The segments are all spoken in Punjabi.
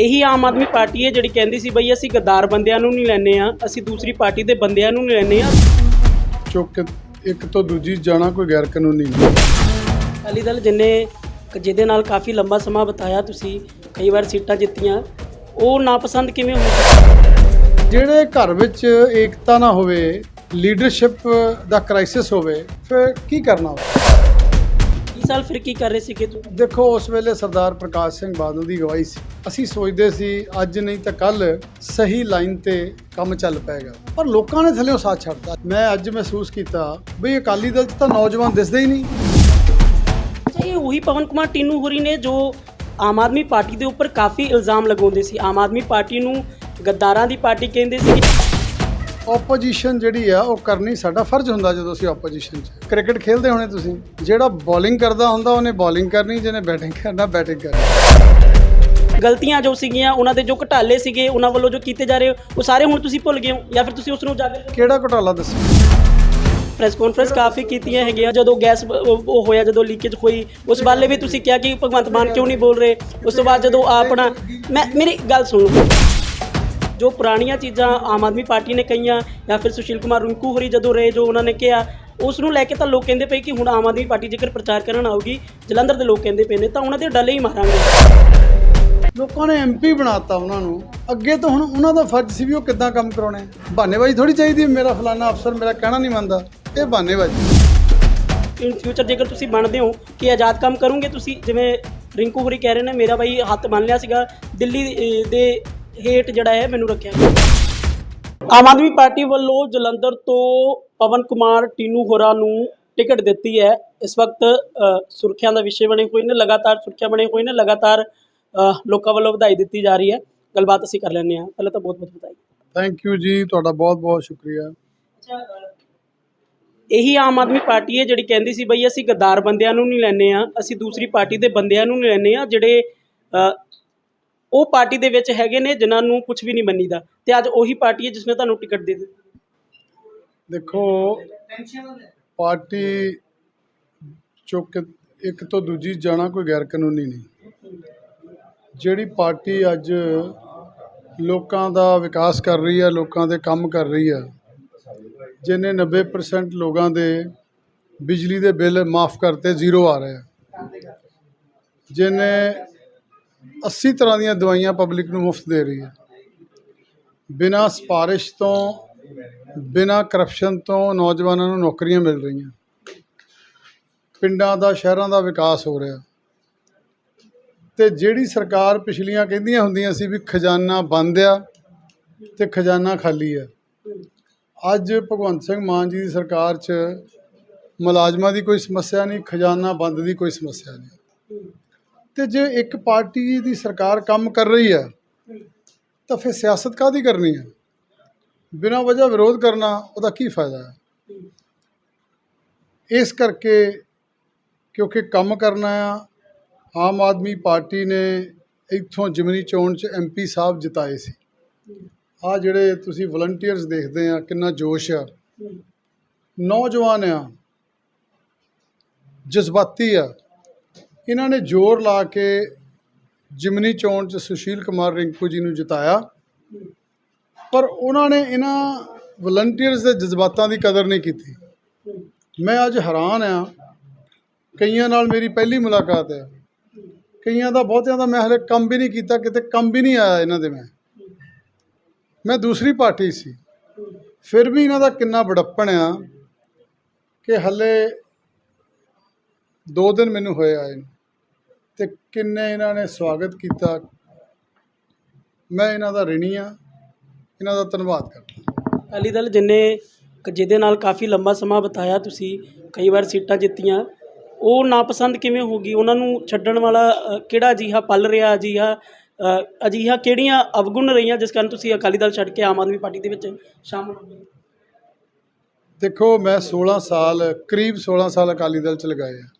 ਇਹੀ ਆਮ ਆਦਮੀ ਪਾਰਟੀ ਹੈ ਜਿਹੜੀ ਕਹਿੰਦੀ ਸੀ ਬਈ ਅਸੀਂ ਗੱਦਾਰ ਬੰਦਿਆਂ ਨੂੰ ਨਹੀਂ ਲੈਣੇ ਆ ਅਸੀਂ ਦੂਸਰੀ ਪਾਰਟੀ ਦੇ ਬੰਦਿਆਂ ਨੂੰ ਨਹੀਂ ਲੈਣੇ ਆ ਚੁੱਕ ਇੱਕ ਤੋਂ ਦੂਜੀ ਜਾਣਾ ਕੋਈ ਗੈਰ ਕਾਨੂੰਨੀ ਨਹੀਂ। ਅਕਾਲੀ ਦਲ ਜਿੰਨੇ ਜਿਹਦੇ ਨਾਲ ਕਾਫੀ ਲੰਬਾ ਸਮਾਂ ਬਿਤਾਇਆ ਤੁਸੀਂ ਕਈ ਵਾਰ ਸੀਟਾਂ ਜਿੱਤੀਆਂ ਉਹ ਨਾਪਸੰਦ ਕਿਵੇਂ ਹੋ ਜਿਹੜੇ ਘਰ ਵਿੱਚ ਏਕਤਾ ਨਾ ਹੋਵੇ ਲੀਡਰਸ਼ਿਪ ਦਾ ਕ੍ਰਾਈਸਿਸ ਹੋਵੇ ਫਿਰ ਕੀ ਕਰਨਾ? ਇਸ ਸਾਲ ਫਿਰ ਕੀ ਕਰ ਰਹੇ ਸੀਗੇ ਤੂੰ? ਦੇਖੋ ਉਸ ਵੇਲੇ ਸਰਦਾਰ ਪ੍ਰਕਾਸ਼ ਸਿੰਘ ਬਾਦਲ ਦੀ ਅਗਵਾਈ ਸੀ। ਅਸੀਂ ਸੋਚਦੇ ਸੀ ਅੱਜ ਨਹੀਂ ਤਾਂ ਕੱਲ ਸਹੀ ਲਾਈਨ ਤੇ ਕੰਮ ਚੱਲ ਪਏਗਾ। ਪਰ ਲੋਕਾਂ ਨੇ ਥੱਲੇੋਂ ਸਾਥ ਛੱਡਤਾ। ਮੈਂ ਅੱਜ ਮਹਿਸੂਸ ਕੀਤਾ ਵੀ ਅਕਾਲੀ ਦਲ 'ਚ ਤਾਂ ਨੌਜਵਾਨ ਦਿਸਦੇ ਹੀ ਨਹੀਂ। ਇਹ ਉਹੀ ਪਵਨ ਕੁਮਾਰ ਟੀਨੂ ਹੋਰੀ ਨੇ ਜੋ ਆਮ ਆਦਮੀ ਪਾਰਟੀ ਦੇ ਉੱਪਰ ਕਾਫੀ ਇਲਜ਼ਾਮ ਲਗਾਉਂਦੇ ਸੀ। ਆਮ ਆਦਮੀ ਪਾਰਟੀ ਨੂੰ ਗੱਦਾਰਾਂ ਦੀ ਪਾਰਟੀ ਕਹਿੰਦੇ ਸੀ। ਆਪੋਜੀਸ਼ਨ ਜਿਹੜੀ ਆ ਉਹ ਕਰਨੀ ਸਾਡਾ ਫਰਜ਼ ਹੁੰਦਾ ਜਦੋਂ ਅਸੀਂ ਆਪੋਜੀਸ਼ਨ 'ਚ। ਕ੍ਰਿਕਟ ਖੇਡਦੇ ਹੋਣੇ ਤੁਸੀਂ। ਜਿਹੜਾ ਬੋਲਿੰਗ ਕਰਦਾ ਹੁੰਦਾ ਉਹਨੇ ਬੋਲਿੰਗ ਕਰਨੀ ਜਿਹਨੇ ਬੈਟਿੰਗ ਕਰਨਾ ਬੈਟਿੰਗ ਕਰਨੀ। ਗਲਤੀਆਂ ਜੋ ਸੀਗੀਆਂ ਉਹਨਾਂ ਦੇ ਜੋ ਘਟਾਲੇ ਸੀਗੇ ਉਹਨਾਂ ਵੱਲੋਂ ਜੋ ਕੀਤੇ ਜਾ ਰਹੇ ਉਹ ਸਾਰੇ ਹੁਣ ਤੁਸੀਂ ਭੁੱਲ ਗਏ ਹੋ ਜਾਂ ਫਿਰ ਤੁਸੀਂ ਉਸ ਨੂੰ ਉਜਾਗਰ ਕਿਹੜਾ ਘੁਟਾਲਾ ਦੱਸੋ? ਪ੍ਰੈਸ ਕਾਨਫਰੰਸ ਕਾਫੀ ਕੀਤੀਆਂ ਹੈਗੀਆਂ ਜਦੋਂ ਗੈਸ ਉਹ ਹੋਇਆ ਜਦੋਂ ਲੀਕੇਜ ਹੋਈ ਉਸ ਬਾਰੇ ਵੀ ਤੁਸੀਂ ਕਿਹਾ ਕਿ ਭਗਵੰਤ ਮਾਨ ਕਿਉਂ ਨਹੀਂ ਬੋਲ ਰਹੇ? ਉਸ ਤੋਂ ਬਾਅਦ ਜਦੋਂ ਆਪਣਾ ਮੈਂ ਮੇਰੀ ਗੱਲ ਸੁਣੋ। ਜੋ ਪੁਰਾਣੀਆਂ ਚੀਜ਼ਾਂ ਆਮ ਆਦਮੀ ਪਾਰਟੀ ਨੇ ਕਹੀਆਂ ਜਾਂ ਫਿਰ ਸੁਸ਼ੀਲ ਕੁਮਾਰ ਰਿੰਕੂ ਹੋਰੀ ਜਦੋਂ ਰਹੇ ਜੋ ਉਹਨਾਂ ਨੇ ਕਿਹਾ ਉਸ ਨੂੰ ਲੈ ਕੇ ਤਾਂ ਲੋਕ ਕਹਿੰਦੇ ਪਏ ਕਿ ਹੁਣ ਆਮ ਆਦਮੀ ਪਾਰਟੀ ਜੇਕਰ ਪ੍ਰਚਾਰ ਕਰਨ ਆਊਗੀ ਜਲੰਧਰ ਦੇ ਲੋਕ ਕਹਿੰਦੇ ਪਏ ਨੇ ਤਾਂ ਉਹਨਾਂ ਦੇ ਡਲੇ ਹੀ ਮਾਰਾਂਗੇ। ਲੋਕਾਂ ਨੇ ਐਮਪੀ ਬਣਾਤਾ ਉਹਨਾਂ ਨੂੰ। ਅੱਗੇ ਤੋਂ ਹੁਣ ਉਹਨਾਂ ਦਾ ਫਰਜ਼ ਸੀ ਵੀ ਉਹ ਕਿੱਦਾਂ ਕੰਮ ਕਰਾਉਣੇ। ਬਹਾਨੇਬਾਜ਼ੀ ਥੋੜੀ ਚਾਹੀਦੀ ਮੇਰਾ ਫਲਾਨਾ ਅਫਸਰ ਮੇਰਾ ਕਹਿਣਾ ਨਹੀਂ ਮੰਨਦਾ। ਇਹ ਬਹਾਨੇਬਾਜ਼ੀ। ਇਨ ਫਿਊਚਰ ਜੇਕਰ ਤੁਸੀਂ ਬਣਦੇ ਹੋ ਕਿ ਆਜ਼ਾਦ ਕੰਮ ਕਰੋਗੇ ਤੁਸੀਂ ਜਿਵੇਂ ਰਿੰਕੂ ਹੋਰੀ ਕਹਿ ਰਹੇ ਨੇ ਮੇਰਾ ਬਾਈ ਹੱਥ ਬੰਨ ਲਿਆ ਸੀਗਾ ਦਿੱਲੀ ਦੇ ਹੇਠ ਜਿਹੜਾ ਹੈ ਮੈਨੂੰ ਰੱਖਿਆ ਆਮ ਆਦਮੀ ਪਾਰਟੀ ਵੱਲੋਂ ਜਲੰਧਰ ਤੋਂ ਪਵਨ ਕੁਮਾਰ ਟੀਨੂ ਹੋਰਾਂ ਨੂੰ ਟਿਕਟ ਦਿੱਤੀ ਹੈ। ਇਸ ਵਕਤ ਸੁਰਖੀਆਂ ਦਾ ਵਿਸ਼ੇ ਬਣੇ ਹੋਏ ਨੇ ਲਗਾਤਾਰ ਸੁਰਖੀਆਂ ਬਣੇ ਹੋਏ ਨੇ ਲਗਾਤਾਰ ਲੋਕਾਂ ਵੱਲੋਂ ਵਧਾਈ ਦਿੱਤੀ ਜਾ ਰਹੀ ਹੈ। ਗੱਲਬਾਤ ਅਸੀਂ ਕਰ ਲੈਂਦੇ ਹਾਂ। ਪਹਿਲਾਂ ਤਾਂ ਬਹੁਤ ਬਹੁਤ ਵਧਾਈ। ਥੈਂਕ ਯੂ ਜੀ ਤੁਹਾਡਾ ਬਹੁਤ ਬਹੁਤ ਸ਼ੁਕਰੀਆ। ਇਹੀ ਆਮ ਆਦਮੀ ਪਾਰਟੀ ਹੈ ਜਿਹੜੀ ਕਹਿੰਦੀ ਸੀ ਬਈ ਅਸੀਂ ਗੱਦਾਰ ਬੰਦਿਆਂ ਨੂੰ ਨਹੀਂ ਲੈਣੇ ਆ ਅਸੀਂ ਦੂਸਰੀ ਪਾਰਟੀ ਦੇ ਬੰਦਿਆਂ ਨੂੰ ਨਹੀਂ ਲੈਣੇ ਆ ਜਿਹੜੇ ਉਹ ਪਾਰਟੀ ਦੇ ਵਿੱਚ ਹੈਗੇ ਨੇ, ਜਿਨ੍ਹਾਂ ਨੂੰ ਕੁਝ ਵੀ ਨਹੀਂ ਮੰਨੀਦਾ। ਤੇ ਅੱਜ ਉਹੀ ਪਾਰਟੀ ਹੈ ਜਿਸ ਨੇ ਤੁਹਾਨੂੰ ਟਿਕਟ ਦੇ ਦਿੱਤੀ। ਦੇਖੋ, ਪਾਰਟੀ ਚੁੱਕ ਇੱਕ ਤੋਂ ਦੂਜੀ ਜਾਣਾ ਕੋਈ ਗੈਰ ਕਾਨੂੰਨੀ ਨਹੀਂ। ਜਿਹੜੀ ਪਾਰਟੀ ਅੱਜ ਲੋਕਾਂ ਦਾ ਵਿਕਾਸ ਕਰ ਰਹੀ ਹੈ, ਲੋਕਾਂ ਦੇ ਕੰਮ ਕਰ ਰਹੀ ਹੈ ਜਿਹਨੇ 90% ਲੋਕਾਂ ਦੇ ਬਿਜਲੀ ਦੇ ਬਿੱਲ ਮਾਫ ਕਰਤੇ, ਜ਼ੀਰੋ ਆ ਰਹੇ ਆ ਜਿਹਨੇ 80 ਤਰ੍ਹਾਂ ਦੀਆਂ ਦਵਾਈਆਂ ਪਬਲਿਕ ਨੂੰ ਮੁਫਤ ਦੇ ਰਹੀ ਹੈ। ਬਿਨਾਂ ਸਿਫਾਰਿਸ਼ ਤੋਂ, ਬਿਨਾਂ ਕਰਪਸ਼ਨ ਤੋਂ ਨੌਜਵਾਨਾਂ ਨੂੰ ਨੌਕਰੀਆਂ ਮਿਲ ਰਹੀਆਂ। ਪਿੰਡਾਂ ਦਾ, ਸ਼ਹਿਰਾਂ ਦਾ ਵਿਕਾਸ ਹੋ ਰਿਹਾ। ਤੇ ਜਿਹੜੀ ਸਰਕਾਰ ਪਿਛਲੀਆਂ ਕਹਿੰਦੀਆਂ ਹੁੰਦੀਆਂ ਸੀ ਵੀ ਖਜ਼ਾਨਾ ਬੰਦ ਆ ਤੇ ਖਜ਼ਾਨਾ ਖਾਲੀ ਆ, ਅੱਜ ਭਗਵੰਤ ਸਿੰਘ ਮਾਨ ਜੀ ਦੀ ਸਰਕਾਰ 'ਚ ਮੁਲਾਜ਼ਮਾਂ ਦੀ ਕੋਈ ਸਮੱਸਿਆ ਨਹੀਂ, ਖਜ਼ਾਨਾ ਬੰਦ ਦੀ ਕੋਈ ਸਮੱਸਿਆ ਨਹੀਂ। ਤੇ ਜੇ ਇੱਕ ਪਾਰਟੀ ਦੀ ਸਰਕਾਰ ਕੰਮ ਕਰ ਰਹੀ ਹੈ, ਤਾਂ ਫਿਰ ਸਿਆਸਤ ਕਾਹਦੀ ਕਰਨੀ ਹੈ? ਬਿਨਾਂ ਵਜ੍ਹਾ ਵਿਰੋਧ ਕਰਨਾ ਉਹਦਾ ਕੀ ਫਾਇਦਾ ਹੈ? ਇਸ ਕਰਕੇ ਕਿਉਂਕਿ ਕੰਮ ਕਰਨਾ ਆ, ਆਮ ਆਦਮੀ ਪਾਰਟੀ ਨੇ ਇੱਥੋਂ ਜਿਮਨੀ ਚੋਣ 'ਚ ਐਮਪੀ ਸਾਹਿਬ ਜਿਤਾਏ ਸੀ। ਆ ਜਿਹੜੇ ਤੁਸੀਂ ਵਲੰਟੀਅਰਸ ਦੇਖਦੇ ਆ, ਕਿੰਨਾ ਜੋਸ਼ ਆ। ਨੌਜਵਾਨ ਆ, ਜਜ਼ਬਾਤੀ ਆ। ਇਹਨਾਂ ਨੇ ਜ਼ੋਰ ਲਾ ਕੇ ਜਿਮਨੀ ਚੋਣ 'ਚ ਸੁਸ਼ੀਲ ਕੁਮਾਰ ਰਿੰਕੂ ਜੀ ਨੂੰ ਜਿਤਾਇਆ। ਪਰ ਉਹਨਾਂ ਨੇ ਇਹਨਾਂ ਵਲੰਟੀਅਰਸ ਦੇ ਜਜ਼ਬਾਤਾਂ ਦੀ ਕਦਰ ਨਹੀਂ ਕੀਤੀ। ਮੈਂ ਅੱਜ ਹੈਰਾਨ ਆ ਕਈਆਂ ਨਾਲ ਮੇਰੀ ਪਹਿਲੀ ਮੁਲਾਕਾਤ ਹੈ। ਕਈਆਂ ਦਾ ਬਹੁਤਿਆਂ ਦਾ ਮੈਂ ਹਲੇ ਕੰਮ ਵੀ ਨਹੀਂ ਕੀਤਾ, ਕਿਤੇ ਕੰਮ ਵੀ ਨਹੀਂ ਆਇਆ ਇਹਨਾਂ ਦੇ ਮੈਂ। ਮੈਂ ਦੂਸਰੀ ਪਾਰਟੀ ਸੀ। ਫਿਰ ਵੀ ਇਹਨਾਂ ਦਾ ਕਿੰਨਾ ਬੜੱਪਣ ਆ ਕਿ ਹਲੇ 2 ਦਿਨ ਮੈਨੂੰ ਹੋਏ ਆਏ ਨੂੰ। ਤੇ ਕਿੰਨੇ ਇਹਨਾਂ ਨੇ ਸਵਾਗਤ ਕੀਤਾ। ਮੈਂ ਇਹਨਾਂ ਦਾ ਰਿਣੀ ਆ ਇਹਨਾਂ ਦਾ ਧੰਨਵਾਦ ਕਰਦਾ ਅਕਾਲੀ ਦਲ ਜਿੰਨੇ ਜਿਹਦੇ ਨਾਲ ਕਾਫੀ ਲੰਬਾ ਸਮਾਂ ਬਿਤਾਇਆ ਤੁਸੀਂ ਕਈ ਵਾਰ ਸੀਟਾਂ ਜਿੱਤੀਆਂ ਉਹ ਨਾਪਸੰਦ ਕਿਵੇਂ ਹੋ ਗਈ? ਉਹਨਾਂ ਨੂੰ ਛੱਡਣ ਵਾਲਾ ਅ, ਕਿਹੜਾ ਅਜਿਹਾ ਪਲ ਰਿਹਾ? ਅਜਿਹਾ ਅ, ਅਜਿਹਾ ਕਿਹੜੀਆਂ ਅਵਗੁਣ ਰਹੀਆਂ ਜਿਸ ਕਾਰਨ ਤੁਸੀਂ ਅਕਾਲੀ ਦਲ ਛੱਡ ਕੇ ਆਮ ਆਦਮੀ ਪਾਰਟੀ ਦੇ ਵਿੱਚ ਸ਼ਾਮਲ ਹੋ ਗਏ? ਦੇਖੋ ਮੈਂ 16 ਸਾਲ ਕਰੀਬ 16 ਸਾਲ ਅਕਾਲੀ ਦਲ ਚ ਲਗਾਏ ਆ।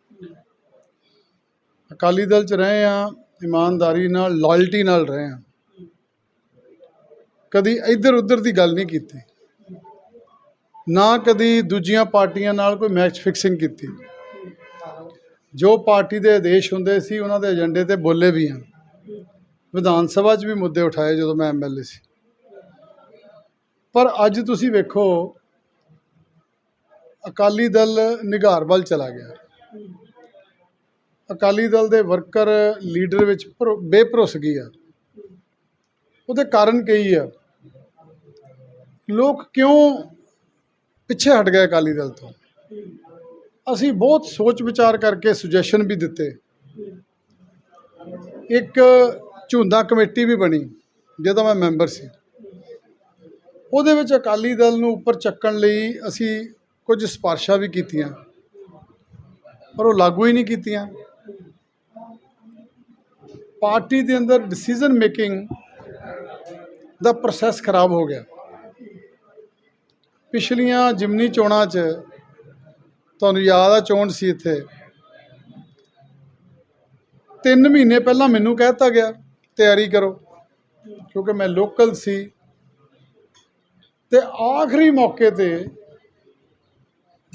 ਅਕਾਲੀ ਦਲ ਚ ਰਹੇ ਆ ਇਮਾਨਦਾਰੀ ਨਾਲ ਲਾਇਲਟੀ ਨਾਲ ਰਹੇ ਆ ਕਦੀ ਇੱਧਰ ਉੱਧਰ ਦੀ ਗੱਲ ਨਹੀਂ ਕੀਤੀ। ਨਾ ਕਦੀ ਦੂਜੀਆਂ ਪਾਰਟੀਆਂ ਨਾਲ ਕੋਈ ਮੈਚ ਫਿਕਸਿੰਗ ਕੀਤੀ। ਜੋ ਪਾਰਟੀ ਦੇ ਆਦੇਸ਼ ਹੁੰਦੇ ਸੀ, ਉਹਨਾਂ ਦੇ ਏਜੰਡੇ ਤੇ ਬੋਲੇ ਵੀ ਆ ਵਿਧਾਨ ਸਭਾ 'ਚ ਵੀ ਮੁੱਦੇ ਉਠਾਏ ਜਦੋਂ ਮੈਂ ਐਮਐਲਏ ਸੀ। ਪਰ ਅੱਜ ਤੁਸੀਂ ਵੇਖੋ, ਅਕਾਲੀ ਦਲ ਨਿਗਾਰ ਵੱਲ ਚਲਾ ਗਿਆ। ਅਕਾਲੀ ਦਲ ਦੇ ਵਰਕਰ ਲੀਡਰ ਵਿੱਚ ਭਰੋ- ਬੇਭਰੋਸਗੀ ਆ। ਉਹਦੇ ਕਾਰਨ ਕਈ ਆ। ਲੋਕ ਕਿਉਂ ਪਿੱਛੇ ਹਟ ਗਏ ਅਕਾਲੀ ਦਲ ਤੋਂ? ਅਸੀਂ ਬਹੁਤ ਸੋਚ ਵਿਚਾਰ ਕਰਕੇ ਸੁਜੈਸ਼ਨ ਵੀ ਦਿੱਤੇ। ਇੱਕ ਝੁੰਦਾ ਕਮੇਟੀ ਵੀ ਬਣੀ, ਜਿਹਦਾ ਮੈਂ ਮੈਂਬਰ ਸੀ। ਉਹਦੇ ਵਿੱਚ ਅਕਾਲੀ ਦਲ ਨੂੰ ਉੱਪਰ ਚੱਕਣ ਲਈ ਅਸੀਂ ਕੁਝ ਸਿਫਾਰਸ਼ਾਂ ਵੀ ਕੀਤੀਆਂ, ਪਰ ਉਹ ਲਾਗੂ ਹੀ ਨਹੀਂ ਕੀਤੀਆਂ। ਪਾਰਟੀ ਦੇ ਅੰਦਰ ਡਿਸੀਜਨ ਮੇਕਿੰਗ ਦਾ ਪ੍ਰੋਸੈਸ ਖਰਾਬ ਹੋ ਗਿਆ। ਪਿਛਲੀਆਂ ਜਿਮਨੀ ਚੋਣਾਂ 'ਚ ਤੁਹਾਨੂੰ ਯਾਦ ਆ, ਚੋਣ ਸੀ ਇੱਥੇ। ਤਿੰਨ ਮਹੀਨੇ ਪਹਿਲਾਂ ਮੈਨੂੰ ਕਹਿ ਦਿੱਤਾ ਗਿਆ, ਤਿਆਰੀ ਕਰੋ, ਕਿਉਂਕਿ ਮੈਂ ਲੋਕਲ ਸੀ। ਤੇ ਆਖਰੀ ਮੌਕੇ ਤੇ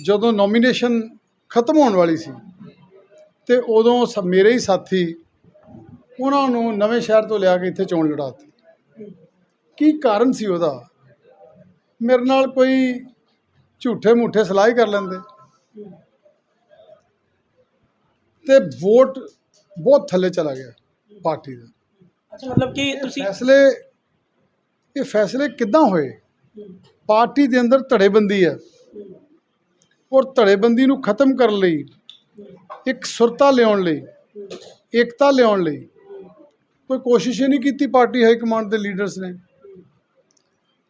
ਜਦੋਂ ਨੋਮੀਨੇਸ਼ਨ ਖਤਮ ਹੋਣ ਵਾਲੀ ਸੀ, ਤੇ ਉਦੋਂ ਸ- ਮੇਰੇ ਹੀ ਸਾਥੀ ਉਹਨਾਂ ਨੂੰ ਨਵੇਂ ਸ਼ਹਿਰ ਤੋਂ ਲਿਆ ਕੇ ਇੱਥੇ ਚੋਣ ਲੜਾਤੀ ਕੀ ਕਾਰਨ ਸੀ ਉਹਦਾ? ਮੇਰੇ ਨਾਲ ਕੋਈ ਝੂਠੇ ਮੂਠੇ ਸਲਾਹ ਕਰ ਲੈਂਦੇ। ਤੇ ਵੋਟ ਬਹੁਤ ਥੱਲੇ ਚਲਾ ਗਿਆ ਪਾਰਟੀ ਦਾ। ਅੱਛਾ ਮਤਲਬ ਕਿ ਤੁਸੀਂ ਫੈਸਲੇ ਇਹ ਫੈਸਲੇ ਕਿੱਦਾਂ ਹੋਏ? ਪਾਰਟੀ ਦੇ ਅੰਦਰ ਧੜੇਬੰਦੀ ਹੈ। ਔਰ ਧੜੇਬੰਦੀ ਨੂੰ ਖਤਮ ਕਰਨ ਲਈ ਇੱਕ ਸੁਰਤਾ ਲਿਆਉਣ ਲਈ ਏਕਤਾ ਲਿਆਉਣ ਲਈ ਕੋਈ ਕੋਸ਼ਿਸ਼ ਹੀ ਨਹੀਂ ਕੀਤੀ ਪਾਰਟੀ ਹਾਈ ਕਮਾਂਡ ਦੇ ਲੀਡਰਸ ਨੇ।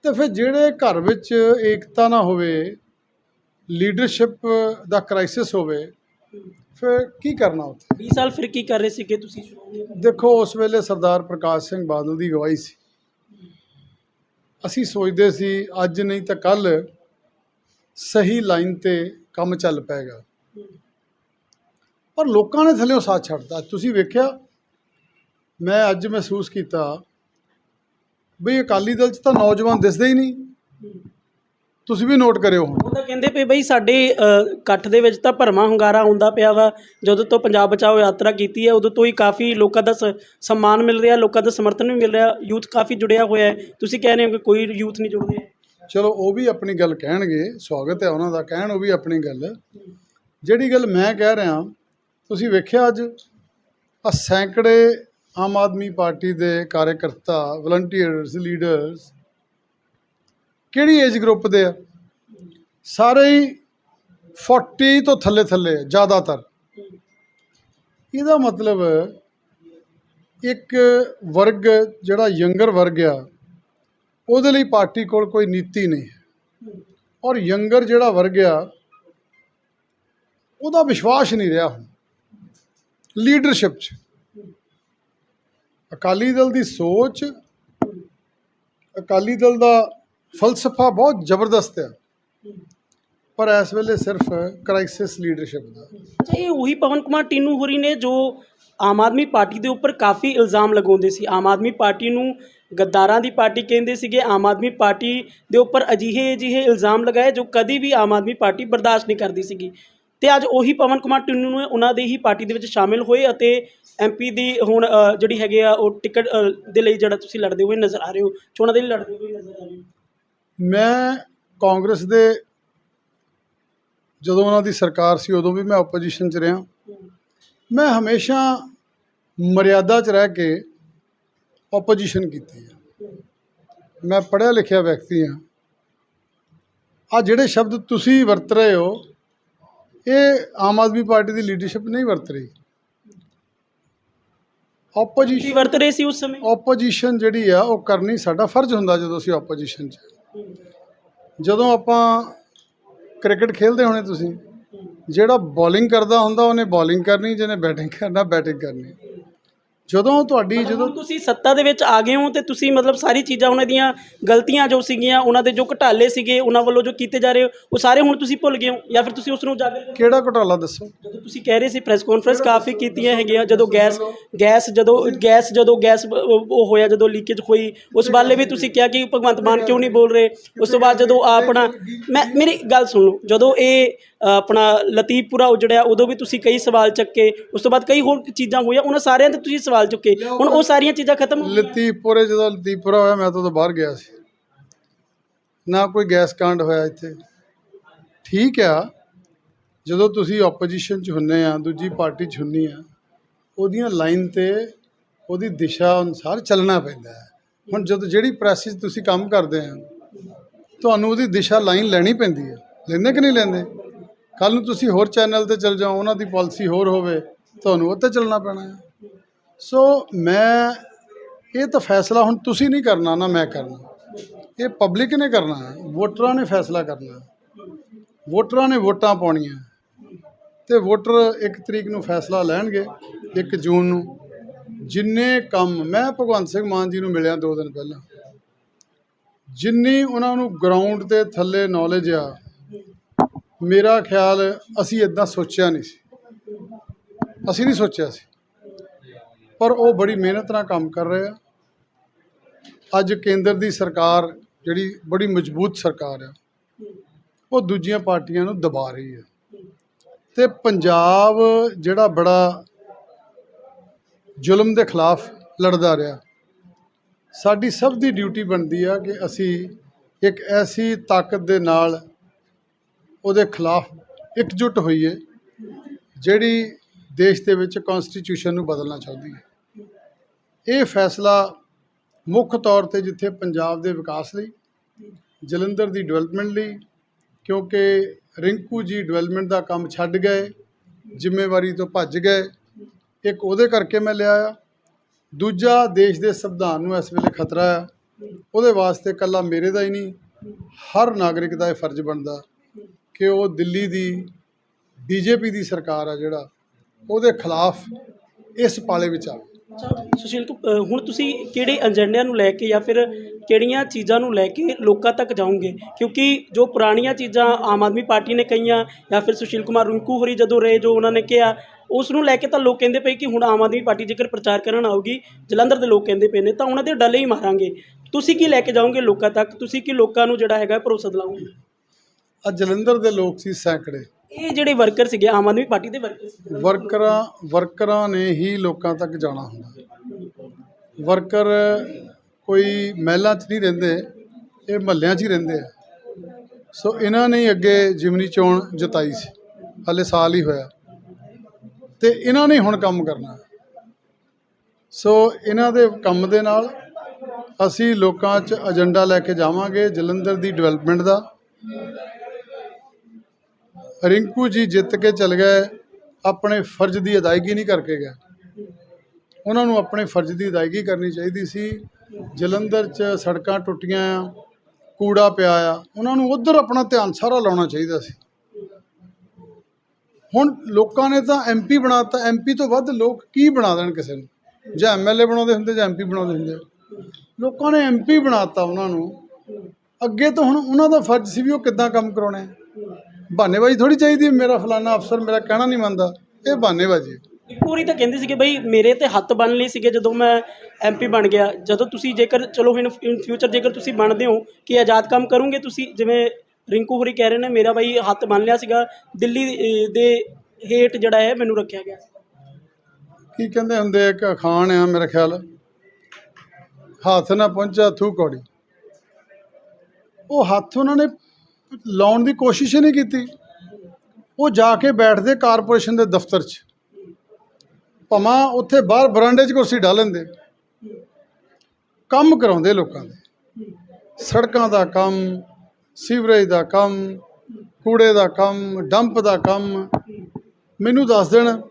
ਤੇ ਫਿਰ ਜਿਹੜੇ ਘਰ ਵਿੱਚ ਏਕਤਾ ਨਾ ਹੋਵੇ ਲੀਡਰਸ਼ਿਪ ਦਾ ਕ੍ਰਾਈਸਿਸ ਹੋਵੇ ਫਿਰ ਕੀ ਕਰਨਾ ਉੱਥੇ? 20 ਸਾਲ ਫਿਰ ਕੀ ਕਰ ਰਹੇ ਸੀਗੇ ਤੁਸੀਂ? ਦੇਖੋ ਉਸ ਵੇਲੇ ਸਰਦਾਰ ਪ੍ਰਕਾਸ਼ ਸਿੰਘ ਬਾਦਲ ਦੀ ਅਗਵਾਈ ਸੀ। ਅਸੀਂ ਸੋਚਦੇ ਸੀ ਅੱਜ ਨਹੀਂ ਤਾਂ ਕੱਲ ਸਹੀ ਲਾਈਨ ਤੇ ਕੰਮ ਚੱਲ ਪਏਗਾ। ਪਰ ਲੋਕਾਂ ਨੇ ਥੱਲੇੋਂ ਸਾਥ ਛੱਡਤਾ। ਤੁਸੀਂ ਵੇਖਿਆ ਮੈਂ ਅੱਜ ਮਹਿਸੂਸ ਕੀਤਾ ਵੀ ਅਕਾਲੀ ਦਲ 'ਚ ਤਾਂ ਨੌਜਵਾਨ ਦਿਸਦੇ ਹੀ ਨਹੀਂ। ਤੁਸੀਂ ਵੀ ਨੋਟ ਕਰਿਓ ਹੁਣ। ਉਹ ਤਾਂ ਕਹਿੰਦੇ ਪਏ ਬਈ ਸਾਡੇ ਅ, ਇਕੱਠ ਦੇ ਵਿੱਚ ਤਾਂ ਭਰਮਾ ਹੁੰਗਾਰਾ ਹੁੰਦਾ ਪਿਆ ਵਾ। ਜਦੋਂ ਤੋਂ ਪੰਜਾਬ ਬਚਾਓ ਯਾਤਰਾ ਕੀਤੀ ਹੈ ਉਦੋਂ ਤੋਂ ਹੀ ਕਾਫੀ ਲੋਕਾਂ ਦਾ ਸ- ਸਨਮਾਨ ਮਿਲ ਰਿਹਾ ਲੋਕਾਂ ਦਾ ਸਮਰਥਨ ਵੀ ਮਿਲ ਰਿਹਾ। ਯੂਥ ਕਾਫੀ ਜੁੜਿਆ ਹੋਇਆ ਹੈ। ਤੁਸੀਂ ਕਹਿ ਰਹੇ ਹੋ ਕਿ ਕੋਈ ਯੂਥ ਨਹੀਂ ਜੁੜ ਰਿਹਾ ਚਲੋ ਉਹ ਵੀ ਆਪਣੀ ਗੱਲ ਕਹਿਣਗੇ। ਸਵਾਗਤ ਹੈ ਉਹਨਾਂ ਦਾ ਕਹਿਣ ਉਹ ਵੀ ਆਪਣੀ ਗੱਲ। ਜਿਹੜੀ ਗੱਲ ਮੈਂ ਕਹਿ ਰਿਹਾ ਤੁਸੀਂ ਵੇਖਿਆ ਅੱਜ ਆ ਸੈਂਕੜੇ ਆਮ ਆਦਮੀ ਪਾਰਟੀ ਦੇ ਕਾਰਜਕਰਤਾ ਵਲੰਟੀਅਰਸ ਲੀਡਰਸ ਕਿਹੜੀ ਏਜ ਗਰੁੱਪ ਦੇ ਆ? ਸਾਰੇ ਹੀ 40 ਤੋਂ ਥੱਲੇ ਥੱਲੇ ਜ਼ਿਆਦਾਤਰ। ਇਹਦਾ ਮਤਲਬ ਇੱਕ ਵਰਗ, ਜਿਹੜਾ ਯੰਗਰ ਵਰਗ ਆ, ਉਹਦੇ ਲਈ ਪਾਰਟੀ ਕੋਲ ਕੋਈ ਨੀਤੀ ਨਹੀਂ। ਹੈ ਔਰ ਯੰਗਰ ਜਿਹੜਾ ਵਰਗ ਆ, ਉਹਦਾ ਵਿਸ਼ਵਾਸ ਨਹੀਂ ਰਿਹਾ ਹੁਣ। ਲੀਡਰਸ਼ਿਪ 'ਚ। ਅਕਾਲੀ ਦਲ ਦੀ ਸੋਚ, ਅਕਾਲੀ ਦਲ ਦਾ ਫਲਸਫਾ ਬਹੁਤ ਜ਼ਬਰਦਸਤ ਹੈ। ਪਰ ਇਸ ਵੇਲੇ ਸਿਰਫ ਕ੍ਰਾਈਸਿਸ ਲੀਡਰਸ਼ਿਪ ਦਾ। ਇਹ ਉਹੀ ਪਵਨ ਕੁਮਾਰ ਟੀਨੂ ਹੋਰੀ ਨੇ ਜੋ ਆਮ ਆਦਮੀ ਪਾਰਟੀ ਦੇ ਉੱਪਰ ਕਾਫੀ ਇਲਜ਼ਾਮ ਲਗਾਉਂਦੇ ਸੀ। ਆਮ ਆਦਮੀ ਪਾਰਟੀ ਨੂੰ ਗੱਦਾਰਾਂ ਦੀ ਪਾਰਟੀ ਕਹਿੰਦੇ ਸੀਗੇ। ਆਮ ਆਦਮੀ ਪਾਰਟੀ ਦੇ ਉੱਪਰ ਅਜਿਹੇ ਅਜਿਹੇ ਇਲਜ਼ਾਮ ਲਗਾਏ ਜੋ ਕਦੀ ਵੀ ਆਮ ਆਦਮੀ ਪਾਰਟੀ ਬਰਦਾਸ਼ਤ ਨਹੀਂ ਕਰਦੀ ਸੀਗੀ। ਤੇ ਅੱਜ ਉਹੀ ਪਵਨ ਕੁਮਾਰ ਟਿੰਨੂ ਨੂੰ ਉਹਨਾਂ ਦੇ ਹੀ ਪਾਰਟੀ ਦੇ ਵਿੱਚ ਸ਼ਾਮਿਲ ਹੋਏ ਅਤੇ ਐਮਪੀ ਦੀ ਹੁਣ ਜਿਹੜੀ ਹੈਗੇ ਆ, ਉਹ ਟਿਕਟ ਦੇ ਲਈ ਜਿਹੜਾ ਤੁਸੀਂ ਲੜਦੇ ਹੋਏ ਨਜ਼ਰ ਆ ਰਹੇ ਹੋ, ਚੋਣਾਂ ਦੇ ਲਈ ਲੜਦੇ ਹੋਏ ਨਜ਼ਰ ਆ ਰਹੇ ਹੋ। ਮੈਂ ਕਾਂਗਰਸ ਦੇ ਜਦੋਂ ਉਹਨਾਂ ਦੀ ਸਰਕਾਰ ਸੀ, ਉਦੋਂ ਵੀ ਮੈਂ ਆਪੋਜੀਸ਼ਨ 'ਚ ਰਿਹਾ। ਮੈਂ ਹਮੇਸ਼ਾ ਮਰਿਆਦਾ 'ਚ ਰਹਿ ਕੇ ਆਪੋਜੀਸ਼ਨ ਕੀਤੀ ਹੈ ਮੈਂ ਪੜ੍ਹਿਆ ਲਿਖਿਆ ਵਿਅਕਤੀ ਹਾਂ ਆ ਜਿਹੜੇ ਸ਼ਬਦ ਤੁਸੀਂ ਵਰਤ ਰਹੇ ਹੋ ਇਹ ਆਮ ਆਦਮੀ ਪਾਰਟੀ ਦੀ ਲੀਡਰਸ਼ਿਪ ਨਹੀਂ ਵਰਤ ਰਹੀ। ਆਪੋਜੀਸ਼ਨ ਵਰਤ ਰਹੇ ਸੀ ਉਸ ਸਮੇਂ? ਆਪੋਜੀਸ਼ਨ ਜਿਹੜੀ ਆ ਉਹ ਕਰਨੀ ਸਾਡਾ ਫਰਜ਼ ਹੁੰਦਾ ਜਦੋਂ ਅਸੀਂ ਆਪੋਜੀਸ਼ਨ 'ਚ। ਜਦੋਂ ਆਪਾਂ ਕ੍ਰਿਕਟ ਖੇਡਦੇ ਹੋਣੇ ਤੁਸੀਂ ਜਿਹੜਾ ਬੋਲਿੰਗ ਕਰਦਾ ਹੁੰਦਾ ਉਹਨੇ ਬੋਲਿੰਗ ਕਰਨੀ ਜਿਹਨੇ ਬੈਟਿੰਗ ਕਰਨਾ ਬੈਟਿੰਗ ਕਰਨੀ। ਜਦੋਂ ਤੁਹਾਡੀ ਜਦੋਂ ਤੁਸੀਂ ਸੱਤਾ ਦੇ ਵਿੱਚ ਆ ਗਏ ਹੋ ਤੇ ਤੁਸੀਂ ਮਤਲਬ ਸਾਰੀ ਚੀਜ਼ਾਂ ਉਹਨਾਂ ਦੀਆਂ ਗਲਤੀਆਂ ਜੋ ਸੀਗੀਆਂ ਉਹਨਾਂ ਦੇ ਜੋ ਘਟਾਲੇ ਸੀਗੇ ਉਹਨਾਂ ਵੱਲੋਂ ਜੋ ਕੀਤੇ ਜਾ ਰਹੇ ਉਹ ਸਾਰੇ ਹੁਣ ਤੁਸੀਂ ਭੁੱਲ ਗਏ ਹੋ? ਜਾਂ ਫਿਰ ਤੁਸੀਂ ਉਸ ਨੂੰ ਉਜਾਗਰ ਕਿਹੜਾ ਘੁਟਾਲਾ ਦੱਸੋ? ਜਦੋਂ ਤੁਸੀਂ ਕਹਿ ਰਹੇ ਸੀ ਪ੍ਰੈਸ ਕਾਨਫਰੰਸ ਕਾਫੀ ਕੀਤੀਆਂ ਹੈਗੀਆਂ ਜਦੋਂ ਗੈਸ ਗੈਸ ਜਦੋਂ ਗੈਸ ਜਦੋਂ ਗੈਸ ਉਹ ਹੋਇਆ ਜਦੋਂ ਲੀਕੇਜ ਹੋਈ ਉਸ ਬਾਰੇ ਵੀ ਤੁਸੀਂ ਕਿਹਾ ਕਿ ਭਗਵੰਤ ਮਾਨ ਕਿਉਂ ਨਹੀਂ ਬੋਲ ਰਹੇ? ਉਸ ਤੋਂ ਬਾਅਦ ਜਦੋਂ ਆਪਣਾ ਮੈਂ ਮੇਰੀ ਗੱਲ ਸੁਣ ਲਓ ਜਦੋਂ ਇਹ ਆਪਣਾ ਲਤੀਫਪੁਰਾ ਉਜੜਿਆ ਉਦੋਂ ਵੀ ਤੁਸੀਂ ਕਈ ਸਵਾਲ ਚੱਕੇ ਉਸ ਤੋਂ ਬਾਅਦ ਕਈ ਹੋਰ ਚੀਜ਼ਾਂ ਹੋਈਆਂ ਉਹਨਾਂ ਸਾਰਿਆਂ ਤੇ ਤੁਸੀਂ ਸਵਾਲ ਚੁੱਕੇ। ਹੁਣ ਉਹ ਸਾਰੀਆਂ ਚੀਜ਼ਾਂ ਖਤਮ ਹੋ ਗਈਆਂ। ਲਤੀਪੁਰੇ ਜਦੋਂ ਲਤੀਪੁਰਾ ਹੋਇਆ ਮੈਂ ਤਾਂ ਉਦੋਂ ਬਾਹਰ ਗਿਆ ਸੀ। ਨਾ ਕੋਈ ਗੈਸ ਕਾਂਡ ਹੋਇਆ ਇੱਥੇ। ਠੀਕ ਆ ਜਦੋਂ ਤੁਸੀਂ ਆਪੋਜੀਸ਼ਨ 'ਚ ਹੁੰਨੇ ਆ ਦੂਜੀ ਪਾਰਟੀ 'ਚ ਹੁੰਨੀ ਆ ਉਹਦੀਆਂ ਲਾਈਨ ਤੇ ਉਹਦੀ ਦਿਸ਼ਾ ਅਨੁਸਾਰ ਚੱਲਣਾ ਪੈਂਦਾ ਹੈ। ਹੁਣ ਜਦੋਂ ਜਿਹੜੀ ਪ੍ਰੈਸ 'ਚ ਤੁਸੀਂ ਕੰਮ ਕਰਦੇ ਆ ਤੁਹਾਨੂੰ ਉਹਦੀ ਦਿਸ਼ਾ ਲਾਈਨ ਲੈਣੀ ਪੈਂਦੀ ਹੈ ਲੈਂਦੇ ਕਿ ਨਹੀਂ ਲੈਂਦੇ? ਕੱਲ ਨੂੰ ਤੁਸੀਂ ਹੋਰ ਚੈਨਲ ਤੇ ਚੱਲ ਜਾਓ ਉਹਨਾਂ ਦੀ ਪਾਲਿਸੀ ਹੋਰ ਹੋਵੇ ਤੁਹਾਨੂੰ ਉਹ ਤੇ ਚੱਲਣਾ ਪੈਣਾ ਹੈ। ਸੋ ਮੈਂ, ਇਹ ਤਾਂ ਫੈਸਲਾ ਹੁਣ ਤੁਸੀਂ ਨਹੀਂ ਕਰਨਾ ਨਾ ਮੈਂ ਕਰਨਾ। ਇਹ ਪਬਲਿਕ ਨੇ ਕਰਨਾ ਹੈ, ਵੋਟਰਾਂ ਨੇ ਫੈਸਲਾ ਕਰਨਾ ਵੋਟਰਾਂ ਨੇ ਵੋਟਾਂ ਪਾਉਣੀਆਂ ਤੇ ਵੋਟਰ ਇੱਕ ਤਰੀਕ ਨੂੰ ਫੈਸਲਾ ਲੈਣਗੇ 1 ਜੂਨ ਨੂੰ। ਜਿੰਨੇ ਕੰਮ, ਮੈਂ ਭਗਵੰਤ ਸਿੰਘ ਮਾਨ ਜੀ ਨੂੰ ਮਿਲਿਆ ਦੋ ਦਿਨ ਪਹਿਲਾਂ। ਜਿੰਨੀ ਉਹਨਾਂ ਨੂੰ ਗਰਾਊਂਡ ਤੇ ਥੱਲੇ ਨੌਲੇਜ ਆ, ਮੇਰਾ ਖਿਆਲ ਅਸੀਂ ਇਦਾਂ ਸੋਚਿਆ ਨਹੀਂ ਸੀ। ਅਸੀਂ ਨਹੀਂ ਸੋਚਿਆ ਸੀ। ਪਰ ਉਹ ਬੜੀ ਮਿਹਨਤ ਨਾਲ ਕੰਮ ਕਰ ਰਹੇ ਆ। ਅੱਜ ਕੇਂਦਰ ਦੀ ਸਰਕਾਰ ਜਿਹੜੀ ਬੜੀ ਮਜ਼ਬੂਤ ਸਰਕਾਰ ਆ, ਉਹ ਦੂਜੀਆਂ ਪਾਰਟੀਆਂ ਨੂੰ ਦਬਾ ਰਹੀ ਹੈ ਤੇ ਪੰਜਾਬ ਜਿਹੜਾ ਬੜਾ ਜ਼ੁਲਮ ਦੇ ਖਿਲਾਫ ਲੜਦਾ ਰਿਹਾ, ਸਾਡੀ ਸਭ ਦੀ ਡਿਊਟੀ ਬਣਦੀ ਆ ਕਿ ਅਸੀਂ ਇੱਕ ਐਸੀ ਤਾਕਤ ਦੇ ਨਾਲ ਉਹਦੇ ਖਿਲਾਫ ਇਕਜੁੱਟ ਹੋਈਏ, ਜਿਹੜੀ ਦੇਸ਼ ਦੇ ਵਿੱਚ ਕਨਸਟੀਟਿਊਸ਼ਨ ਨੂੰ ਬਦਲਣਾ ਚਾਹੁੰਦੀ ਹੈ। ਇਹ ਫੈਸਲਾ ਮੁੱਖ ਤੌਰ ਤੇ ਜਿੱਥੇ ਪੰਜਾਬ ਦੇ ਵਿਕਾਸ ਲਈ, ਜਲੰਧਰ ਦੀ ਡਿਵੈਲਪਮੈਂਟ ਲਈ, ਕਿਉਂਕਿ ਰਿੰਕੂ ਜੀ ਡਿਵੈਲਪਮੈਂਟ ਦਾ ਕੰਮ ਛੱਡ ਗਏ, ਜ਼ਿੰਮੇਵਾਰੀ ਤੋਂ ਭੱਜ ਗਏ। ਇੱਕ ਉਹਦੇ ਕਰਕੇ ਮੈਂ ਲਿਆ ਆ। ਦੂਜਾ ਦੇਸ਼ ਦੇ ਸੰਵਿਧਾਨ ਨੂੰ ਇਸ ਵੇਲੇ ਖਤਰਾ ਆ। ਉਹਦੇ ਵਾਸਤੇ ਕੱਲਾ ਮੇਰੇ ਦਾ ਹੀ ਨਹੀਂ, ਹਰ ਨਾਗਰਿਕ ਦਾ ਇਹ ਫਰਜ਼ ਬਣਦਾ ਕਿ ਉਹ ਦਿੱਲੀ ਦੀ, ਬੀਜੇਪੀ ਦੀ ਸਰਕਾਰ ਆ ਜਿਹੜਾ ਉਹਦੇ ਖਿਲਾਫ ਇਸ ਪਾਲੇ ਵਿੱਚ ਆਵੇ ਅੱਛਾ ਸੁਸ਼ੀਲ ਹੁਣ ਤੁਸੀਂ ਕਿਹੜੇ ਏਜੰਡਿਆਂ ਨੂੰ ਲੈ ਕੇ ਜਾਂ ਫਿਰ ਕਿਹੜੀਆਂ ਚੀਜ਼ਾਂ ਨੂੰ ਲੈ ਕੇ ਲੋਕਾਂ ਤੱਕ ਜਾਓਗੇ? ਕਿਉਂਕਿ ਜੋ ਪੁਰਾਣੀਆਂ ਚੀਜ਼ਾਂ ਆਮ ਆਦਮੀ ਪਾਰਟੀ ਨੇ ਕਹੀਆਂ ਜਾਂ ਫਿਰ ਸੁਸ਼ੀਲ ਕੁਮਾਰ ਰਿੰਕੂ ਹੋਰੀ ਜਦੋਂ ਰਹੇ ਜੋ ਉਹਨਾਂ ਨੇ ਕਿਹਾ ਉਸ ਨੂੰ ਲੈ ਕੇ ਤਾਂ ਲੋਕ ਕਹਿੰਦੇ ਪਏ ਕਿ ਹੁਣ ਆਮ ਆਦਮੀ ਪਾਰਟੀ ਜੇਕਰ ਪ੍ਰਚਾਰ ਕਰਨ ਆਊਗੀ ਜਲੰਧਰ ਦੇ ਲੋਕ ਕਹਿੰਦੇ ਪਏ ਨੇ ਤਾਂ ਉਹਨਾਂ ਦੇ ਡੱਲੇ ਹੀ ਮਾਰਾਂਗੇ। ਤੁਸੀਂ ਕੀ ਲੈ ਕੇ ਜਾਓਗੇ ਲੋਕਾਂ ਤੱਕ? ਤੁਸੀਂ ਕੀ ਲੋਕਾਂ ਨੂੰ ਜਿਹੜਾ ਹੈਗਾ ਭਰੋਸਾ ਦਿਲਾਓਗੇ? ਅੱਜ ਜਲੰਧਰ ਦੇ ਲੋਕ ਸੀ ਸੈਂਕੜੇ। ਇਹ ਜਿਹੜੇ ਵਰਕਰ ਸੀਗੇ, ਆਮ ਆਦਮੀ ਪਾਰਟੀ ਦੇ ਵਰਕਰ ਸੀ ਵਰਕਰਾਂ ਵਰਕਰਾਂ ਨੇ ਹੀ ਲੋਕਾਂ ਤੱਕ ਜਾਣਾ ਹੁੰਦਾ। ਵਰਕਰ ਕੋਈ ਮਹਿਲਾਂ 'ਚ ਨਹੀਂ ਰਹਿੰਦੇ, ਇਹ ਮਹੱਲਿਆਂ 'ਚ ਹੀ ਰਹਿੰਦੇ ਆ। ਸੋ ਇਹਨਾਂ ਨੇ ਅੱਗੇ ਜਿਮਨੀ ਚੋਣ ਜਿਤਾਈ ਸੀ। ਹਾਲੇ ਸਾਲ ਹੀ ਹੋਇਆ। ਤੇ ਇਹਨਾਂ ਨੇ ਹੁਣ ਕੰਮ ਕਰਨਾ। ਸੋ ਇਹਨਾਂ ਦੇ ਕੰਮ ਦੇ ਨਾਲ ਅਸੀਂ ਲੋਕਾਂ 'ਚ ਏਜੰਡਾ ਲੈ ਕੇ ਜਾਵਾਂਗੇ ਜਲੰਧਰ ਦੀ ਡਿਵੈਲਪਮੈਂਟ ਦਾ। ਰਿੰਕੂ ਜੀ ਜਿੱਤ ਕੇ ਚਲ ਗਏ, ਆਪਣੇ ਫਰਜ਼ ਦੀ ਅਦਾਇਗੀ ਨਹੀਂ ਕਰਕੇ ਗਏ। ਉਹਨਾਂ ਨੂੰ ਆਪਣੇ ਫਰਜ਼ ਦੀ ਅਦਾਇਗੀ ਕਰਨੀ ਚਾਹੀਦੀ ਸੀ। ਜਲੰਧਰ 'ਚ ਸੜਕਾਂ ਟੁੱਟੀਆਂ ਆ, ਕੂੜਾ ਪਿਆ ਆ, ਉਹਨਾਂ ਨੂੰ ਉਧਰ ਆਪਣਾ ਧਿਆਨ ਸਾਰਾ ਲਾਉਣਾ ਚਾਹੀਦਾ ਸੀ। ਹੁਣ ਲੋਕਾਂ ਨੇ ਤਾਂ ਐਮਪੀ ਬਣਾਤਾ ਐਮਪੀ ਤੋਂ ਵੱਧ ਲੋਕ ਕੀ ਬਣਾ ਦੇਣ ਕਿਸੇ ਨੂੰ? ਜਾਂ ਐਮਐਲਏ ਬਣਾਉਂਦੇ ਹੁੰਦੇ ਜਾਂ ਐਮਪੀ ਬਣਾਉਂਦੇ ਹੁੰਦੇ ਲੋਕਾਂ ਨੇ ਐਮਪੀ ਬਣਾਤਾ ਉਹਨਾਂ ਨੂੰ। ਅੱਗੇ ਤੋਂ ਹੁਣ ਉਹਨਾਂ ਦਾ ਫਰਜ਼ ਸੀ ਵੀ ਉਹ ਕਿੱਦਾਂ ਕੰਮ ਕਰਾਉਣਾ ਬਹਾਨੇਬਾਜ਼ੀ ਥੋੜੀ ਚਾਹੀਦੀ ਹੈ, ਮੇਰਾ ਫਲਾਨਾ ਅਫਸਰ ਮੇਰਾ ਕਹਿਣਾ ਨਹੀਂ ਮੰਨਦਾ ਇਹ ਬਹਾਨੇਬਾਜ਼ੀ ਹੈ। ਵਾਰੀ ਤਾਂ ਕਹਿੰਦੇ ਸੀਗੇ ਬਈ ਮੇਰੇ ਤੇ ਹੱਥ ਬੰਨ ਲਈ ਸੀਗੇ ਜਦੋਂ ਮੈਂ ਐਮਪੀ ਬਣ ਗਿਆ ਜਦੋਂ ਤੁਸੀਂ ਜੇਕਰ ਚਲੋ ਇਨ ਫਿਊਚਰ ਜੇਕਰ ਤੁਸੀਂ ਬਣਦੇ ਹੋ ਕਿ ਆਜ਼ਾਦ ਕੰਮ ਕਰੋਗੇ ਤੁਸੀਂ ਜਿਵੇਂ ਰਿੰਕੂ ਹੋਰੀ ਕਹਿ ਰਹੇ ਨੇ ਮੇਰਾ ਬਈ ਹੱਥ ਬੰਨ ਲਿਆ ਸੀਗਾ ਦਿੱਲੀ ਦੇ ਹੇਠ ਜਿਹੜਾ ਹੈ ਮੈਨੂੰ ਰੱਖਿਆ ਗਿਆ ਕੀ ਕਹਿੰਦੇ ਹੁੰਦੇ ਆ, ਇੱਕ ਅਖਾਣ ਆ ਮੇਰਾ ਖਿਆਲ। ਹੱਥ ਨਾ ਪਹੁੰਚਾ ਥੂ ਕੌੜੀ। ਉਹ ਹੱਥ ਉਹਨਾਂ ਨੇ ਲਾਉਣ ਦੀ ਕੋਸ਼ਿਸ਼ ਹੀ ਨਹੀਂ ਕੀਤੀ। ਉਹ ਜਾ ਕੇ ਬੈਠਦੇ ਕਾਰਪੋਰੇਸ਼ਨ ਦੇ ਦਫ਼ਤਰ 'ਚ। ਭਮਾ ਉੱਥੇ ਬਾਹਰ ਬਰਾਂਡੇ 'ਚ ਕੁਰਸੀ ਢਾ ਲੈਂਦੇ। ਕੰਮ ਕਰਾਉਂਦੇ ਲੋਕਾਂ ਦੇ। ਸੜਕਾਂ ਦਾ ਕੰਮ, ਸੀਵਰੇਜ ਦਾ ਕੰਮ, ਕੂੜੇ ਦਾ ਕੰਮ, ਡੰਪ ਦਾ ਕੰਮ। ਮੈਨੂੰ ਦੱਸ ਦੇਣ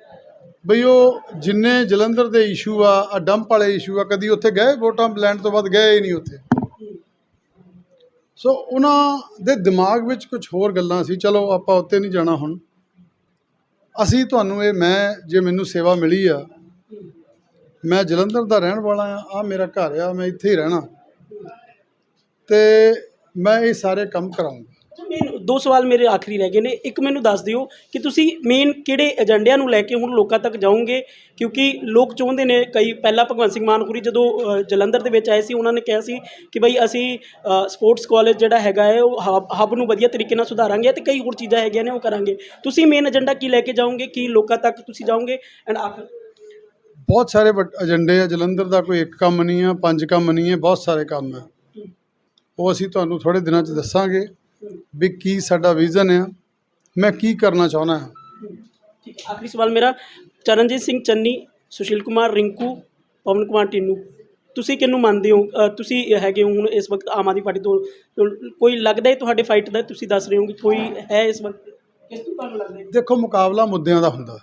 ਬਈ ਉਹ ਜਿੰਨੇ ਜਲੰਧਰ ਦੇ ਇਸ਼ੂ ਆ ਆ ਡੰਪ ਵਾਲੇ ਇਸ਼ੂ ਆ, ਕਦੀ ਉੱਥੇ ਗਏ ਵੋਟਾਂ ਲੈਣ ਤੋਂ ਬਾਅਦ ਗਏ ਹੀ ਨਹੀਂ ਉੱਥੇ? ਸੋ ਉਹਨਾਂ ਦੇ ਦਿਮਾਗ ਵਿੱਚ ਕੁਝ ਹੋਰ ਗੱਲਾਂ ਸੀ, ਚਲੋ ਆਪਾਂ ਉੱਤੇ ਨਹੀਂ ਜਾਣਾ ਹੁਣ। ਅਸੀਂ ਤੁਹਾਨੂੰ ਇਹ, ਮੈਂ, ਜੇ ਮੈਨੂੰ ਸੇਵਾ ਮਿਲੀ ਆ, ਮੈਂ ਜਲੰਧਰ ਦਾ ਰਹਿਣ ਵਾਲਾ ਆ ਆ ਮੇਰਾ ਘਰ ਆ, ਮੈਂ ਇੱਥੇ ਹੀ ਰਹਿਣਾ। ਤੇ ਮੈਂ ਇਹ ਸਾਰੇ ਕੰਮ ਕਰਾਉਂਗਾ। ਦੋ ਸਵਾਲ ਮੇਰੇ ਆਖਰੀ ਰਹਿ ਗਏ ਨੇ। ਇੱਕ ਮੈਨੂੰ ਦੱਸ ਦਿਓ ਕਿ ਤੁਸੀਂ ਮੇਨ ਕਿਹੜੇ ਏਜੰਡਿਆਂ ਨੂੰ ਲੈ ਕੇ ਹੁਣ ਲੋਕਾਂ ਤੱਕ ਜਾਓਗੇ? ਕਿਉਂਕਿ ਲੋਕ ਚਾਹੁੰਦੇ ਨੇ ਕਈ ਪਹਿਲਾਂ ਭਗਵੰਤ ਸਿੰਘ ਮਾਨ ਹੋਰੀ ਜਦੋਂ ਜਲੰਧਰ ਦੇ ਵਿੱਚ ਆਏ ਸੀ ਉਹਨਾਂ ਨੇ ਕਿਹਾ ਸੀ ਕਿ ਬਈ ਅਸੀਂ ਸਪੋਰਟਸ ਕਾਲਜ ਜਿਹੜਾ ਹੈਗਾ ਹੈ ਉਹ ਹਬ ਨੂੰ ਵਧੀਆ ਤਰੀਕੇ ਨਾਲ ਸੁਧਾਰਾਂਗੇ ਤੇ ਕਈ ਹੋਰ ਚੀਜ਼ਾਂ ਹੈਗੀਆਂ ਨੇ ਉਹ ਕਰਾਂਗੇ। ਤੁਸੀਂ ਮੇਨ ਏਜੰਡਾ ਕੀ ਲੈ ਕੇ ਜਾਓਗੇ? ਕੀ ਲੋਕਾਂ ਤੱਕ ਤੁਸੀਂ ਜਾਓਗੇ? ਐਂਡ ਆਖਰ ਬਹੁਤ ਸਾਰੇ ਏਜੰਡੇ ਆ। ਜਲੰਧਰ ਦਾ ਕੋਈ ਇੱਕ ਕੰਮ ਨਹੀਂ ਆ ਪੰਜ ਕੰਮ ਨਹੀਂ ਹੈ ਬਹੁਤ ਸਾਰੇ ਕੰਮ ਆ। ਉਹ ਅਸੀਂ ਤੁਹਾਨੂੰ ਥੋੜੇ ਦਿਨਾਂ 'ਚ ਦੱਸਾਂਗੇ। ਵੀ ਕੀ ਸਾਡਾ ਵਿਜ਼ਨ ਆ ਮੈਂ ਕੀ ਕਰਨਾ ਚਾਹੁੰਦਾ ਹਾਂ? ਠੀਕ ਹੈ। ਆਖਰੀ ਸਵਾਲ ਮੇਰਾ ਚਰਨਜੀਤ ਸਿੰਘ ਚੰਨੀ ਸੁਸ਼ੀਲ ਕੁਮਾਰ ਰਿੰਕੂ ਪਵਨ ਕੁਮਾਰ ਟੀਨੂ। ਤੁਸੀਂ ਕਿਹਨੂੰ ਮੰਨਦੇ ਹੋ? ਅ, ਤੁਸੀਂ ਹੈਗੇ ਹੋ ਹੁਣ ਇਸ ਵਕਤ ਆਮ ਆਦਮੀ ਪਾਰਟੀ ਤੋਂ ਤੋਂ ਕੋਈ ਲੱਗਦਾ ਹੈ ਤੁਹਾਡੇ ਫਾਈਟ ਦਾ ਤੁਸੀਂ ਦੱਸ ਰਹੇ ਹੋ ਕਿ ਕੋਈ ਹੈ ਇਸ ਵਕਤ? ਕਿਸ ਤੋਂ ਤੁਹਾਨੂੰ ਲੱਗਦਾ ਹੈ? ਦੇਖੋ ਮੁਕਾਬਲਾ ਮੁੱਦਿਆਂ ਦਾ ਹੁੰਦਾ।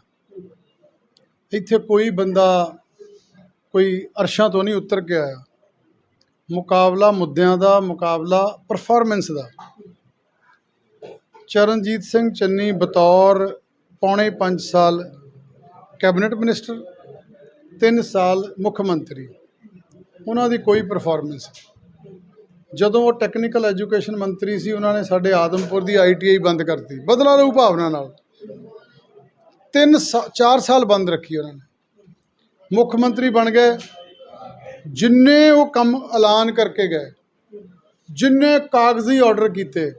ਇੱਥੇ ਕੋਈ ਬੰਦਾ ਕੋਈ ਅਰਸ਼ਾਂ ਤੋਂ ਨਹੀਂ ਉਤਰ ਕੇ ਆਇਆ। ਮੁਕਾਬਲਾ ਮੁੱਦਿਆਂ ਦਾ ਮੁਕਾਬਲਾ ਪਰਫਾਰਮੈਂਸ ਦਾ। ਚਰਨਜੀਤ ਸਿੰਘ ਚੰਨੀ ਬਤੌਰ ਪੌਣੇ 5 ਸਾਲ ਕੈਬਨਿਟ ਮਿਨਿਸਟਰ 3 ਸਾਲ ਮੁੱਖ ਮੰਤਰੀ। ਉਹਨਾਂ ਦੀ ਕੋਈ ਪਰਫਾਰਮੈਂਸ ਜਦੋਂ ਉਹ ਟੈਕਨੀਕਲ ਐਜੂਕੇਸ਼ਨ ਮੰਤਰੀ ਸੀ, ਉਹਨਾਂ ਨੇ ਸਾਡੇ ਆਦਮਪੁਰ ਦੀ ਆਈਟੀਆਈ ਬੰਦ ਕਰਤੀ। ਬਦਲਾ ਲਊ ਭਾਵਨਾ ਨਾਲ। ਤਿੰਨ ਸਾ- ਚਾਰ ਸਾਲ ਬੰਦ ਰੱਖੀ ਉਹਨਾਂ ਨੇ। ਮੁੱਖ ਮੰਤਰੀ ਬਣ ਗਏ। ਜਿੰਨੇ ਉਹ ਕੰਮ ਐਲਾਨ ਕਰਕੇ ਗਏ, ਜਿੰਨੇ ਕਾਗਜ਼ੀ ਆਰਡਰ ਕੀਤੇ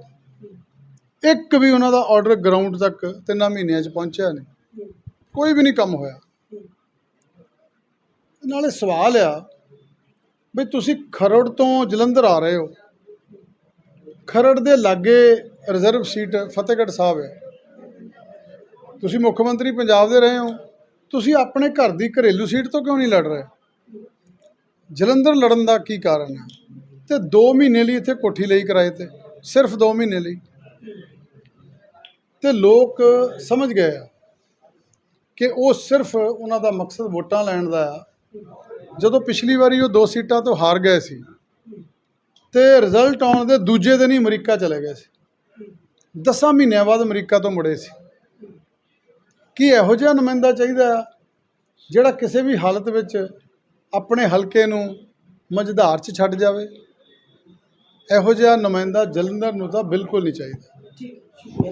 ਇੱਕ ਵੀ ਉਹਨਾਂ ਦਾ ਆਰਡਰ ਗਰਾਊਂਡ ਤੱਕ ਤਿੰਨਾਂ ਮਹੀਨਿਆਂ 'ਚ ਪਹੁੰਚਿਆ ਨਹੀਂ। ਕੋਈ ਵੀ ਨਹੀਂ ਕੰਮ ਹੋਇਆ। ਨਾਲੇ ਸਵਾਲ ਆ ਵੀ ਤੁਸੀਂ ਖਰੜ ਤੋਂ ਜਲੰਧਰ ਆ ਰਹੇ ਹੋ। ਖਰੜ ਦੇ ਲਾਗੇ ਰਿਜ਼ਰਵ ਸੀਟ ਫਤਿਹਗੜ੍ਹ ਸਾਹਿਬ ਹੈ। ਤੁਸੀਂ ਮੁੱਖ ਮੰਤਰੀ ਪੰਜਾਬ ਦੇ ਰਹੇ ਹੋ। ਤੁਸੀਂ ਆਪਣੇ ਘਰ ਦੀ ਘਰੇਲੂ ਸੀਟ ਤੋਂ ਕਿਉਂ ਨਹੀਂ ਲੜ ਰਹੇ? ਜਲੰਧਰ ਲੜਨ ਦਾ ਕੀ ਕਾਰਨ ਹੈ? ਤੇ 2 ਮਹੀਨੇ ਲਈ ਇੱਥੇ ਕੋਠੀ ਲਈ ਕਿਰਾਏ ਤੇ, ਸਿਰਫ 2 ਮਹੀਨੇ ਲਈ। ਤੇ ਲੋਕ ਸਮਝ ਗਏ ਆ ਕਿ ਉਹ ਸਿਰਫ ਉਹਨਾਂ ਦਾ ਮਕਸਦ ਵੋਟਾਂ ਲੈਣ ਦਾ ਆ। ਜਦੋਂ ਪਿਛਲੀ ਵਾਰੀ ਉਹ ਦੋ ਸੀਟਾਂ ਤੋਂ ਹਾਰ ਗਏ ਸੀ ਤੇ ਰਿਜ਼ਲਟ ਆਉਣ ਦੇ ਦੂਜੇ ਦਿਨ ਹੀ ਅਮਰੀਕਾ ਚਲੇ ਗਏ ਸੀ। ਦਸਾਂ ਮਹੀਨਿਆਂ ਬਾਅਦ ਅਮਰੀਕਾ ਤੋਂ ਮੁੜੇ ਸੀ। ਕੀ ਇਹੋ ਜਿਹਾ ਨੁਮਾਇੰਦਾ ਚਾਹੀਦਾ ਆ ਜਿਹੜਾ ਕਿਸੇ ਵੀ ਹਾਲਤ ਵਿੱਚ ਆਪਣੇ ਹਲਕੇ ਨੂੰ ਮਝਧਾਰ 'ਚ ਛੱਡ ਜਾਵੇ? ਇਹੋ ਜਿਹਾ ਨੁਮਾਇੰਦਾ ਜਲੰਧਰ ਨੂੰ ਤਾਂ ਬਿਲਕੁਲ ਨਹੀਂ ਚਾਹੀਦਾ।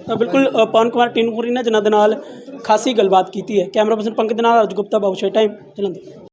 ਤਾਂ ਬਿਲਕੁਲ ਪਵਨ ਕੁਮਾਰ ਟੀਨੂ ਹੋਰੀ ਨੇ ਜਿਨ੍ਹਾਂ ਦੇ ਨਾਲ ਖਾਸੀ ਗੱਲਬਾਤ ਕੀਤੀ ਹੈ। ਕੈਮਰਾ ਪਰਸਨ ਪੰਕਜ ਦੇ ਨਾਲ ਅਰਜ ਗੁਪਤਾ, ਬਾਬੂ ਸ਼ਾਹੀ ਟਾਈਮ ਜਲੰਧਰ।